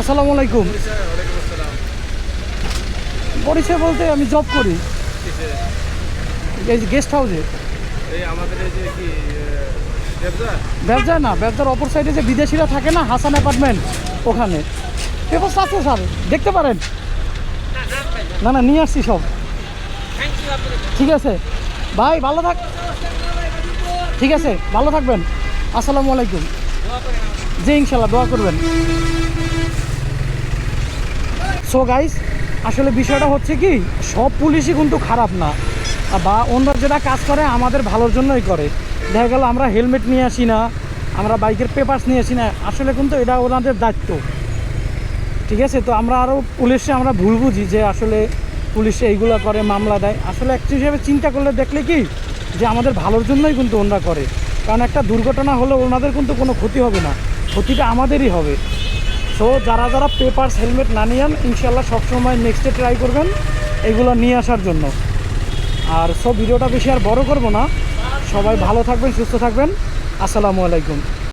আসসালামু আলাইকুম। পরিচয় বলতে আমি জব করি। এই গেস্ট হাউসে ব্যবসা? না ব্যবসার অপর সাইডে যে বিদেশিরা থাকে না হাসান অ্যাপার্টমেন্ট ওখানে। পেপার আছে স্যার দেখতে পারেন। না না নিয়ে আসছি সব। ঠিক আছে। ভাই ভালো থাক। ঠিক আছে ভালো থাকবেন। আসসালামু আলাইকুম। জি ইনশাল্লাহ দোয়া করবেন। সো গাইস আসলে বিষয়টা হচ্ছে কি, সব পুলিশই কিন্তু খারাপ না। বা অন্য যেটা কাজ করে, আমাদের ভালোর জন্যই করে। দেখা গেল আমরা হেলমেট নিয়ে আসি না, আমরা বাইকের পেপার্স নিয়ে আসি না, আসলে কিন্তু এটা ওনাদের দায়িত্ব। ঠিক আছে? তো আমরা আরও পুলিশে আমরা ভুল বুঝি যে আসলে পুলিশে এইগুলো করে, মামলা দেয়। আসলে একটু হিসেবে চিন্তা করলে দেখলে কি, যে আমাদের ভালোর জন্যই কিন্তু ওনারা করে। কারণ একটা দুর্ঘটনা হলে ওনাদের কিন্তু কোনো ক্ষতি হবে না। ক্ষতিটা আমাদেরই হবে। সো যারা যারা পেপারস হেলমেট না নিয়ে ইনশাল্লাহ সবসময় নেক্সটে ট্রাই করবেন এগুলো নিয়ে আসার জন্য। আর সব ভিডিওটা বেশি আর বড় করব না। সবাই ভালো থাকবেন, সুস্থ থাকবেন। আসসালামু আলাইকুম।